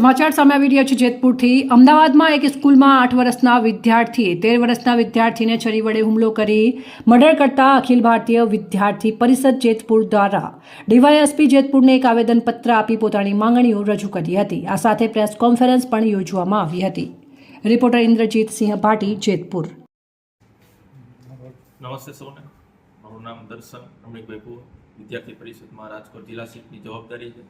સમાચાર સામે આવી રહ્યા છે જેતપુરથી. અમદાવાદમાં એક સ્કૂલમાં આઠ વર્ષના વિદ્યાર્થીએ તેર વર્ષના વિદ્યાર્થીને છરી વડે હુમલો કરી મર્ડર કરતા અખિલ ભારતીય વિદ્યાર્થી પરિષદ જેતપુર દ્વારા. ડીવાયએસપી જેતપુરને એક આવેદનપત્ર આપી પોતાની માંગણીઓ રજૂ કરી હતી. આ સાથે પ્રેસ કોન્ફરન્સ પણ યોજવામાં આવી હતી. રિપોર્ટર ઇન્દ્રજીત સિંહ ભાટી જેતપુર. નમસ્તે સૌને. મારું નામ દર્શન વિદ્યાર્થી પરિષદમાં રાજકોટ જિલ્લા જવાબદારી છે.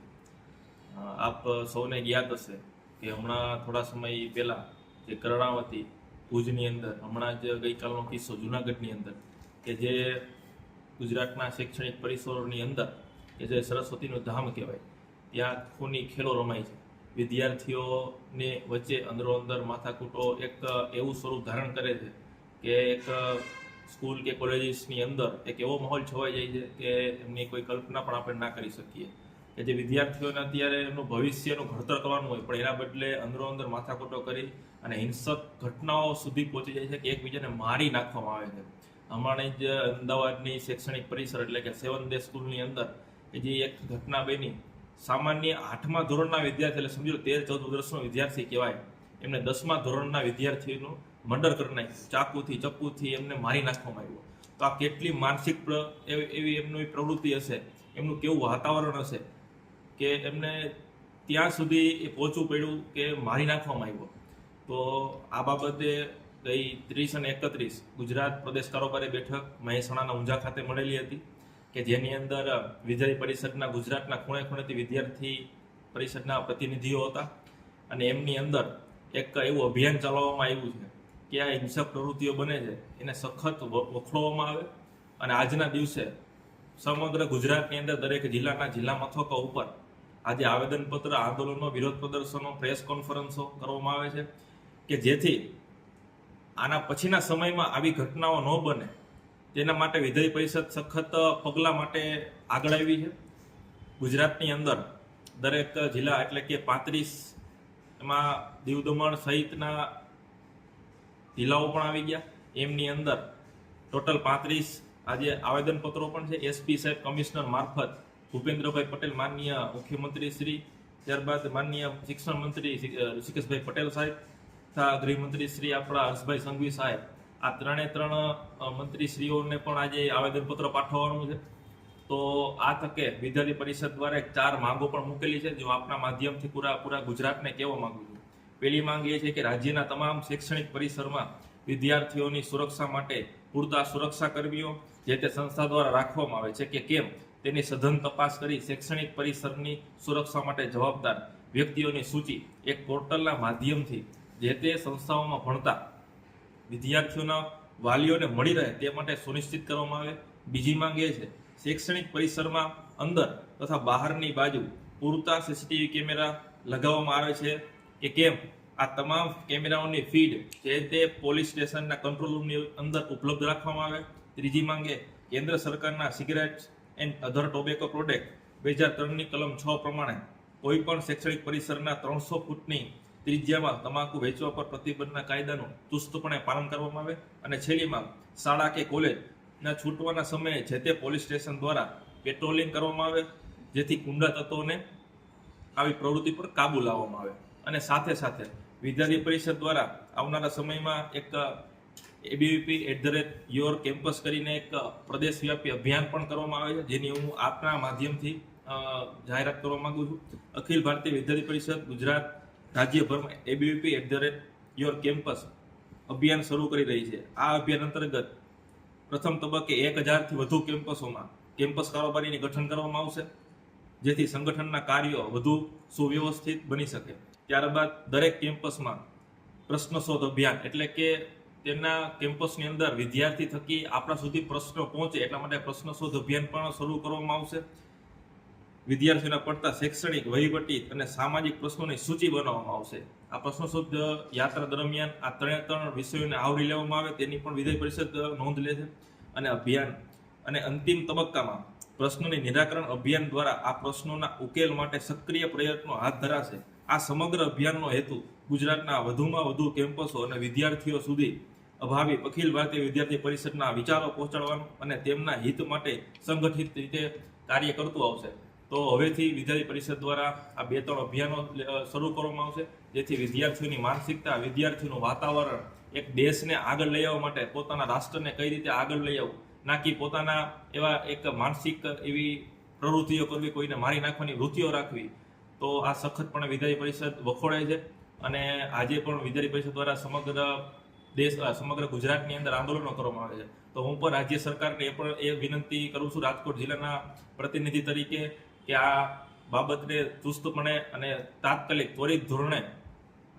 આપ સૌને યાદ હશે કે હમણાં થોડા સમય પહેલાં જે કર્ણાવતી ભુજની અંદર, હમણાં જ ગઈકાલનો કિસ્સો જુનાગઢની અંદર, કે જે ગુજરાતના શૈક્ષણિક પરિસરોની અંદર, કે જે સરસ્વતીનું ધામ કહેવાય, ત્યાં ખૂની ખેલો રમાય છે. વિદ્યાર્થીઓને વચ્ચે અંદરો અંદર માથાકૂટો એક એવું સ્વરૂપ ધારણ કરે છે કે એક સ્કૂલ કે કોલેજીસની અંદર એક એવો માહોલ છવાઈ જાય છે કે એમની કોઈ કલ્પના પણ આપણે ના કરી શકીએ. કે જે વિદ્યાર્થીઓને અત્યારે એમનું ભવિષ્યનું ઘડતર કરવાનું હોય, પણ એના બદલે અંદરો અંદર માથાકૂટો કરી અને હિંસક ઘટનાઓ સુધી પહોંચી જાય છે કે એકબીજાને મારી નાખવામાં આવે છે. હમણાં જ અમદાવાદની શૈક્ષણિક પરિસર એટલે કે સેવન ડે સ્કૂલની અંદર કે જે એક ઘટના બની. સામાન્ય આઠમા ધોરણના વિદ્યાર્થી, એટલે સમજો તેર, ચૌદ વર્ષનો વિદ્યાર્થી કહેવાય. એમને દસમા ધોરણના વિદ્યાર્થીનું મર્ડર કરી નાખ્યું. ચાકુથી, ચપ્પુથી એમને મારી નાખવામાં આવ્યો. તો આ કેટલી માનસિક એવી એમની પ્રવૃત્તિ હશે? એમનું કેવું વાતાવરણ હશે? કે એમને ત્યાં સુધી એ પહોંચવું પડ્યું કે મારી નાખવામાં આવ્યો. તો આ બાબતે ગઈ ત્રીસ અને એકત્રીસ ગુજરાત પ્રદેશ કારોબારી બેઠક મહેસાણાના ઊંઝા ખાતે મળેલી હતી કે જેની અંદર વિજય પરિષદના ગુજરાતના ખૂણે ખૂણેથી વિદ્યાર્થી પરિષદના પ્રતિનિધિઓ હતા અને એમની અંદર એક એવું અભિયાન ચલાવવામાં આવ્યું છે કે આ હિંસક પ્રવૃત્તિઓ બને છે, એને સખત વખોડવામાં આવે અને આજના દિવસે સમગ્ર ગુજરાતની અંદર દરેક જિલ્લાના જિલ્લા મથકો ઉપર આજે આવેદનપત્ર, આંદોલનો, વિરોધ પ્રદર્શનો, પ્રેસ કોન્ફરન્સો કરવામાં આવે છે કે જેથી આના પછીના સમયમાં આવી ઘટનાઓ ન બને. તેના માટે વિધેય પરિષદ સખત પગલાં માટે આગળ આવી છે. ગુજરાતની અંદર દરેક જિલ્લા એટલે કે પાંત્રીસ એમાં દીવ દમણ સહિતના જિલ્લાઓ પણ આવી ગયા. એમની અંદર ટોટલ પાંત્રીસ આજે આવેદનપત્રો પણ છે. એસપી સાહેબ કમિશનર મારફત ભૂપેન્દ્રભાઈ પટેલ, માનનીય મુખ્યમંત્રી શ્રી, ત્યારબાદ માનનીય શિક્ષણ મંત્રી ઋષિકેશભાઈ પટેલ સાહેબ, તથા ગૃહમંત્રી શ્રી આપણા હર્ષભાઈ સંઘવી સાહેબ. આ ત્રણે ત્રણ મંત્રીશ્રીઓને પણ આજે આવેદનપત્ર પાઠવવાનું છે. તો આ તકે વિદ્યાર્થી પરિષદ દ્વારા ચાર માંગો પણ મૂકેલી છે જો આપના માધ્યમથી પૂરા પૂરા ગુજરાતને કહેવા માંગુ છું. પહેલી માંગ એ છે કે રાજ્યના તમામ શૈક્ષણિક પરિસરમાં વિદ્યાર્થીઓની સુરક્ષા માટે પૂરતા સુરક્ષા કર્મીઓ જે તે સંસ્થા દ્વારા રાખવામાં આવે છે કે કેમ? તેની સઘન તપાસ કરી શૈક્ષણિક પરિસરની સુરક્ષા માટે જવાબદાર વ્યક્તિઓની સૂચિ એક પોર્ટલના માધ્યમથી જે તે સંસ્થાઓમાં ભણતા વિદ્યાર્થીઓના વાલીઓને મળી રહે તે માટે સુનિશ્ચિત કરવામાં આવે. બીજી માંગ એ છે, શૈક્ષણિક પરિસરમાં અંદર તથા બહારની બાજુ પૂરતા સીસીટીવી કેમેરા લગાવવામાં આવે છે કે કેમ? આ તમામ કેમેરાઓની ફીડ જે તે પોલીસ સ્ટેશનના કંટ્રોલ રૂમની અંદર ઉપલબ્ધ રાખવામાં આવે. ત્રીજી માંગે કેન્દ્ર સરકારના cigarette and other tobacco product બે હજાર ત્રણની કલમ છ પ્રમાણે કોઈ પણ શૈક્ષણિક પરિસરના ત્રણસો ફૂટની ત્રિજ્યામાં તમાકુ વેચવા પર પ્રતિબંધના કાયદાનું ચુસ્તપણે પાલન કરવામાં આવે અને છેલ્લીમાં શાળા કે કોલેજના છૂટવાના સમયે જે તે પોલીસ સ્ટેશન દ્વારા પેટ્રોલિંગ કરવામાં આવે, જેથી કુંડા તત્વોને આવી પ્રવૃત્તિ પર કાબુ લાવવામાં આવે. અને સાથે સાથે વિદ્યાર્થી પરિષદ દ્વારા આવનારા સમયમાં એક ABVP at the rate your campus કરીને એક પ્રદેશવ્યાપી અભિયાન પણ કરવામાં આવે છે, જેની હું આપના માધ્યમથી જાહેરાત કરવા માંગુ છું. અખિલ ભારતીય વિદ્યાર્થી પરિષદ ગુજરાત રાજ્યભરમાં ABVP at the rate your campus અભિયાન શરૂ કરી રહી છે. આ અભિયાન અંતર્ગત પ્રથમ તબક્કે એક હજારથી વધુ કેમ્પસોમાં કેમ્પસ કારોબારીની ગઠન કરવામાં આવશે, જેથી સંગઠનના કાર્યો વધુ સુવ્યવસ્થિત બની શકે. ત્યારબાદ દરેક કેમ્પસમાં પ્રશ્ન શોધ અભિયાન, એટલે કે તેના કેમ્પસની અંદર વિદ્યાર્થી થકી આપણા સુધી પ્રશ્નો પહોંચે એટલા માટે પ્રશ્ન શોધ અભિયાન પણ શરૂ કરવામાં આવશે. વિદ્યાર્થીઓના પડતા શૈક્ષણિક, વહીવટી અને સામાજિક પ્રશ્નોની સૂચિ બનાવવામાં આવશે. આ પ્રશ્નો શોધ યાત્રા દરમિયાન આ ત્રણે ત્રણ વિષયોને આવરી લેવામાં આવે તેની પણ વિધેય પરિષદ નોંધ લે છે અને અભિયાન અને અંતિમ તબક્કામાં પ્રશ્નોની નિરાકરણ અભિયાન દ્વારા આ પ્રશ્નોના ઉકેલ માટે સક્રિય પ્રયત્નો હાથ ધરાશે. આ સમગ્ર અભિયાનનો હેતુ ગુજરાતના વધુમાં વધુ કેમ્પસો અને વિદ્યાર્થીઓ સુધી અભાવી અખિલ ભારતીય વિદ્યાર્થી પરિષદના વિચારો પહોંચાડવાનું અને તેમના હિત માટે સંગઠિત રીતે કાર્ય કરતું આવશે. તો હવેથી વિદ્યાર્થી પરિષદ દ્વારા આ બે ત્રણ અભિયાનો શરૂ કરવામાં આવશે, જેથી વિદ્યાર્થીઓની માનસિકતા, વિદ્યાર્થીઓનું વાતાવરણ એક દેશને આગળ લઈ આવવા માટે પોતાના રાષ્ટ્રને કઈ રીતે આગળ લઈ આવવું, નાકી પોતાના એવા એક માનસિક એવી પ્રવૃત્તિઓ કરવી, કોઈને મારી નાખવાની વૃત્તિઓ રાખવી, તો આ સખતપણે વિદ્યાર્થી પરિષદ વખોડાય છે. અને આજે પણ વિદ્યાર્થી પરિષદ દ્વારા સમગ્ર દેશ સમગ્ર ગુજરાતની અંદર આંદોલનો કરવામાં આવે છે. તો હું પણ રાજ્ય સરકારને એ પણ એ વિનંતી કરું છું રાજકોટ જિલ્લાના પ્રતિનિધિ તરીકે કે આ બાબતને ચુસ્તપણે અને તાત્કાલિક ત્વરિત ધોરણે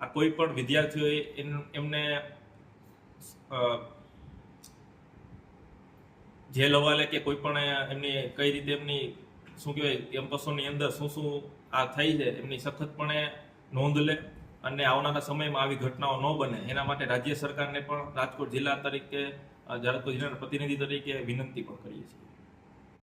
આ કોઈ પણ વિદ્યાર્થીઓએ એમ- એમને જેલ હવાલે કે કોઈ પણ એમની કઈ રીતે એમની, શું કહેવાય, કેમ્પસોની અંદર શું શું આ થઈ છે, એમની સખતપણે નોંધ લે. અને આવનારા સમયમાં આવી ઘટનાઓ ન બને. એના માટે રાજ્ય સરકારને પણ રાજકોટ જિલ્લા તરીકે અ, જિલ્લાના પ્રતિનિધિ તરીકે વિનંતી પણ કરીએ છીએ.